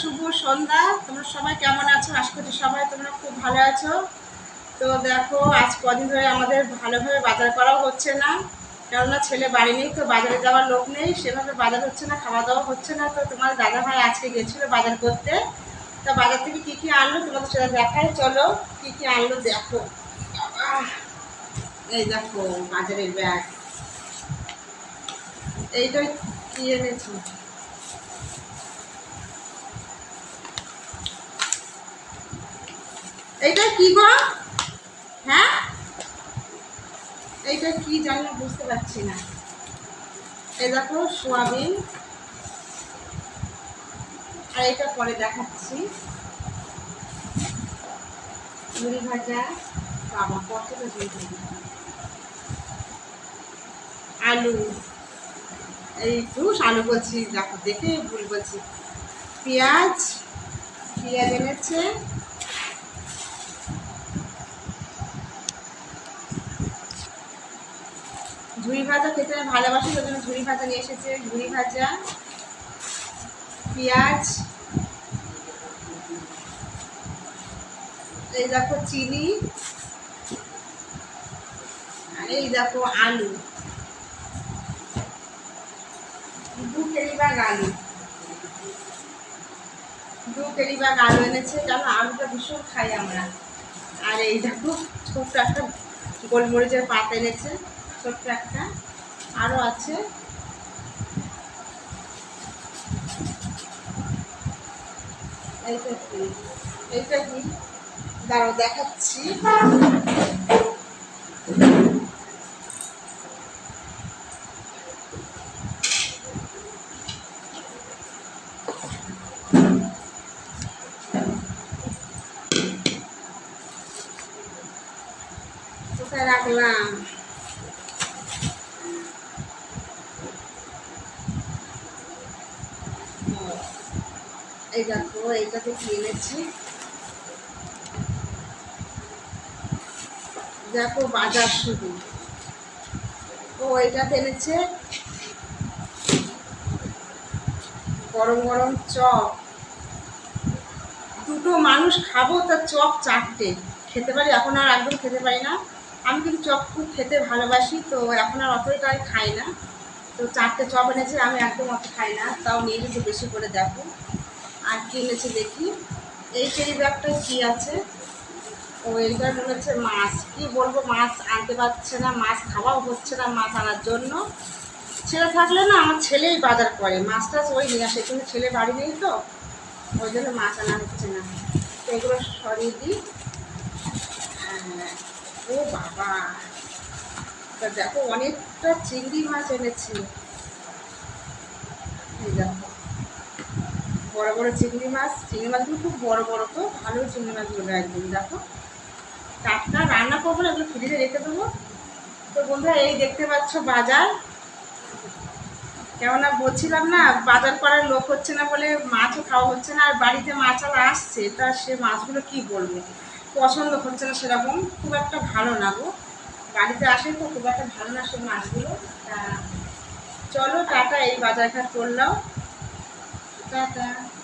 শুভ সন্ধ্যা। তোমরা সবাই কেমন আছো? আশা করছি সবাই তোমরা খুব ভালো আছো। তো দেখো, আজ কদিন ধরে আমাদের ভালোভাবে বাজার করাও হচ্ছে না। কেননা ছেলে বাড়ি নেই, তো বাজারে যাওয়ার লোক নেই। সেভাবে বাজার হচ্ছে না খাওয়া দাওয়া হচ্ছে না। তো তোমার দাদা ভাই আজকে গেছিল বাজার করতে। তা বাজার থেকে কী কী আনলো তোমাদের সেটা দেখাই। চলো, কী কী আনলো দেখো। এই দেখো, বাজারের ব্যাগ। এইটা কি এনেছি? এইটা কি গো? হ্যাঁ? এইটা কি জানি, বুঝতে পারছি না। এই দেখো, সোয়াবিন। আর এটা পরে দেখাচ্ছি। মুড়ি ভাজা, বাবা, কতটা ঝুড়ি আলু। এই জুস, আলু বলছি, দেখো, দেখে ভুল বলছি। পেঁয়াজ পেঁয়াজ এনেছে। ঝুড়ি ভাজা খেতে আমি ভালোবাসি ওই জন্য ঝুড়ি ভাজা নিয়ে এসেছে। ঝুড়ি ভাজা, পেঁয়াজ, এই দেখো চিনি, আর এই দেখো আলু। দু কেজি বাগ আলু। দু কেজি বাগ আলু এনেছে কারণ আলুটা ভীষণ খাই আমরা। আর এই দেখো ছোট্ট একটা গোলমরিচের পাতা এনেছে। ছোট্ট একটা। আরও আছে। এইটা কি এইটা কি দাঁড়াও দেখাচ্ছি। রাখলাম? এই দেখো, এইটাতে কি এনেছি? দেখো, বাজার শুরু। ও এটাতে এনেছে গরম গরম চপ। দুটো মানুষ খাব তার চপ চারটে। খেতে পারি? এখন আর একদম খেতে পারি না। আমি কিন্তু চপ খুব খেতে ভালোবাসি, তো এখন আর অতটা খাই না। তো চারটে চপ এনেছে, আমি একদম অত খাই না। তাও নিয়ে গেছে বেশি করে দেখো। আর কি এনেছে দেখি? এই চেরি ব্যাগটা কী আছে? ও এইটা হচ্ছে মাছ। কি বলব মাছ আনতে পারছে না মাছ খাওয়াও হচ্ছে না মাছ আনার জন্য। ছেলে থাকলে না আমার ছেলেই বাজার করে। মাছ টাছ ওই নিয়ে আসে কিন্তু ছেলে বাড়ি নেই তো ওই জন্য মাছ আনা হচ্ছে না। এগুলো সরিয়ে দিই। হ্যাঁ, ও বাবা। দেখো অনেকটা চিংড়ি মাছ এনেছি। এই দেখো। বড় বড় চিংড়ি মাছ। চিংড়ি মাছগুলো খুব বড় বড় তো, ভালো চিংড়ি মাছগুলো একদম, দেখো। টাটকা রান্না করব না এগুলো ফ্রিজে রেখে দেবো। তো বন্ধুরা, এই দেখতে পাচ্ছ বাজার। কেননা বলছিলাম না, বাজার করার লোক হচ্ছে না বলে মাছও খাওয়া হচ্ছে না, আর বাড়িতে মাছ আর আসছে, তা সে মাছগুলো কি বলব? পছন্দ হচ্ছে না সেরকম, খুব একটা ভালো না গো। বাড়িতে আসে তো খুব একটা ভালো না সে মাছগুলো, তা চলো টাটা, এই বাজারঘাট করলাম। Tata.